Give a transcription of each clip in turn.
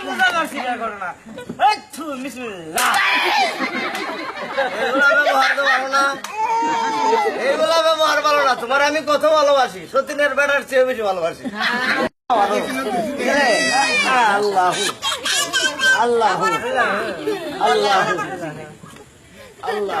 বুঝাবার স্বীকার করো না এই থু, বিসমিল্লাহ। এগুলা ব্যবহার ভালো না ব্যবহার ভালো না তোমার আমি কত ভালোবাসি সতীনের বেটার চেয়ে বেশি ভালোবাসি আল্লাহ আল্লাহ আল্লাহ আল্লাহ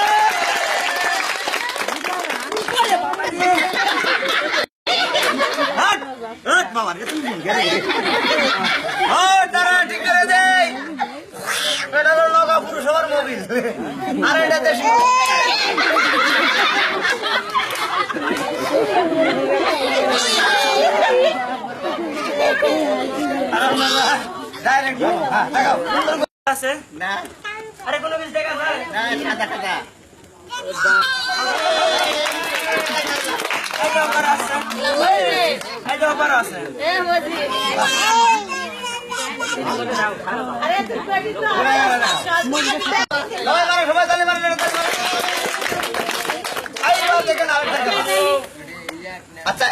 বাবা রে, তুমি গেলে। গেলে। হাট, ঠিক করে দেই। এটা হলো লগা পুরসভার মোবিল। আর এটা দেশ হ্যাঁ। আছে? না। আরে কোনো কিছু দেখা যায়? না সাদা সাদা এই আছে। আচ্ছা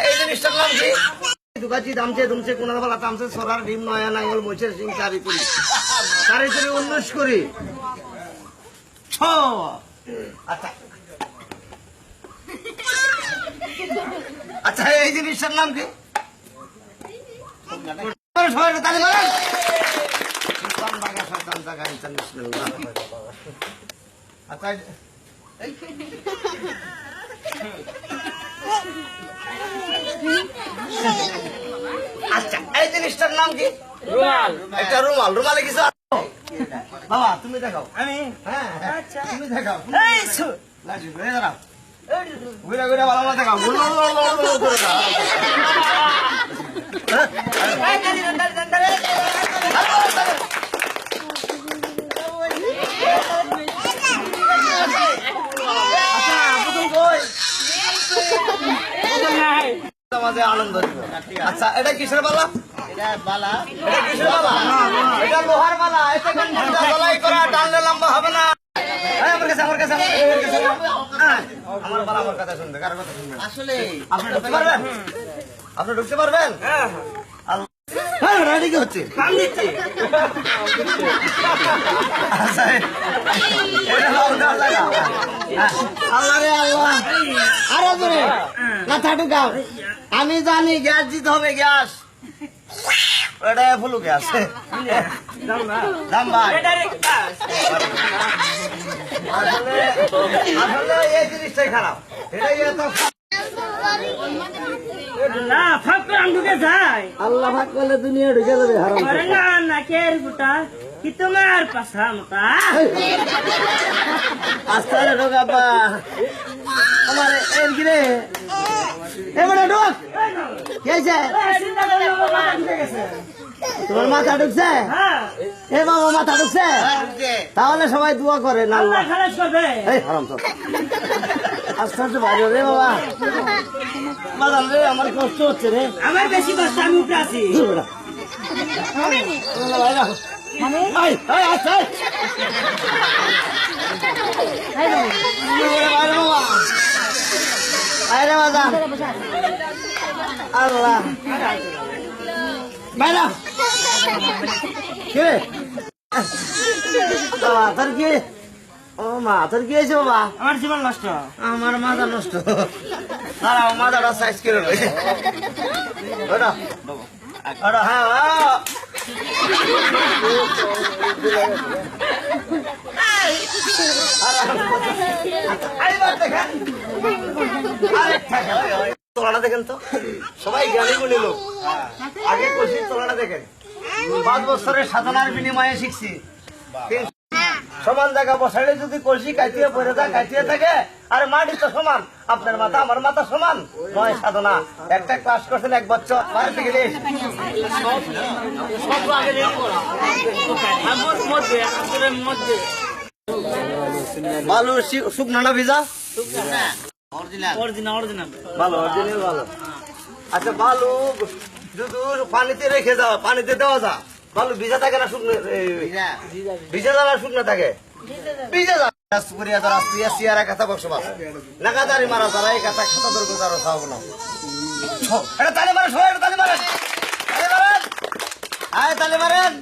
নয়া নাঙ্গল মইছের সিং চারি করি চারি করি উনিশ করি আচ্ছা। আচ্ছা এই জিনিসটার নাম কি সবাই একটু তালি মারেন শয়তান বাগা, শয়তান জাগা, ইন্টারন্যাশনাল না। আচ্ছা এই- আচ্ছা জিনিসটার নাম কি রুমাল একটা রুমাল রুমালে কিছু? বাবা তুমি দেখাও আমি হ্যাঁ হ্যাঁ, আচ্ছা। তুমি দেখাও এই ঘুরে দাঁড়াও ঘুরে ঘুরে ভালো দেখাও আমাদের আনন্দ আচ্ছা এটা কিসের বালা? এটা বালা? এটা কিসের বালা, এটা লোহার বালা? এটা করা আপনি ঢুকতে পারবেন? পারবেন? হ্যাঁ। হ্যাঁ কি হচ্ছে? আচ্ছা। হ্যাঁ, আমি জানি গ্যাস দিতে হবে গ্যাস। এটা ফুলু গ্যাস। দাম ভাই এটা রে কাজ। আসলে আসলে এই জিনিসটাই খারাপ। এটাই এত না ফাঁক করে আমি ঢুকে যাই আল্লাহ ভাগ করলে দুনিয়া ঢুকে যাবে হারাম আরে না না কে রে কি তোমার পাশা মতা আস্তে আস্তে ঢোক আব্বা। আমার এর কি এবারে ঢোক। কি হয়েছে তোমার মাথা ঢুকছে? হ্যাঁ। এ বাবা মাথা ঢুকছে? তাহলে সবাই দোয়া করে না আস্তে আস্তে রে বাবা। রে আমার কষ্ট হচ্ছে রে। আমার বেশি কষ্ট আমি আছি। আল্লাহ। বাইরে কে তোর কি ও মা তোর কি হয়েছে বাবা আমার জীবন নষ্ট আমার মাথা নষ্ট দাঁড়াও মাথাটা সাইজ করে রয়েছে ওটা ওটা হ্যাঁ হ্যাঁ। আরেকবার দেখেন। তোলাটা দেখেন তো। সবাই জ্ঞানী গুলি লোক। আগে কষি তোলাটা দেখেন। পাঁচ বছরের সাধনার বিনিময়ে শিখছি। সমান জায়গা বসাইলে যদি কলসি কাটিয়ে পড়ে যায় কাটিয়ে থাকে আরে মাটি তো সমান। আপনার মাথা আমার মাথা সমান। নয় সাধনা। একটা ক্লাস করছেন এক বছর বাড়িতে গেলে বালু শুকনো না ভিজা? অরিজিনাল ভালো অরিজিনাল ভালো। আচ্ছা বালু যদি পানিতে রেখে যাও পানিতে দেওয়া যা। বালু ভিজা থাকে না শুকনো? ভিজা। যাওয়া শুকনো থাকে। ভিজা যা রাজপুরিয়া তো রাষ্ট্রীয় সিয়ারা কথা বসবাস নাকাদারি মারা যারা এই কথা খাতা দরকার তারা খাওয়াবো না। এটা তালি মারেন সবাই এটা মারেন। তালি মারেন। আয় তালি মারেন।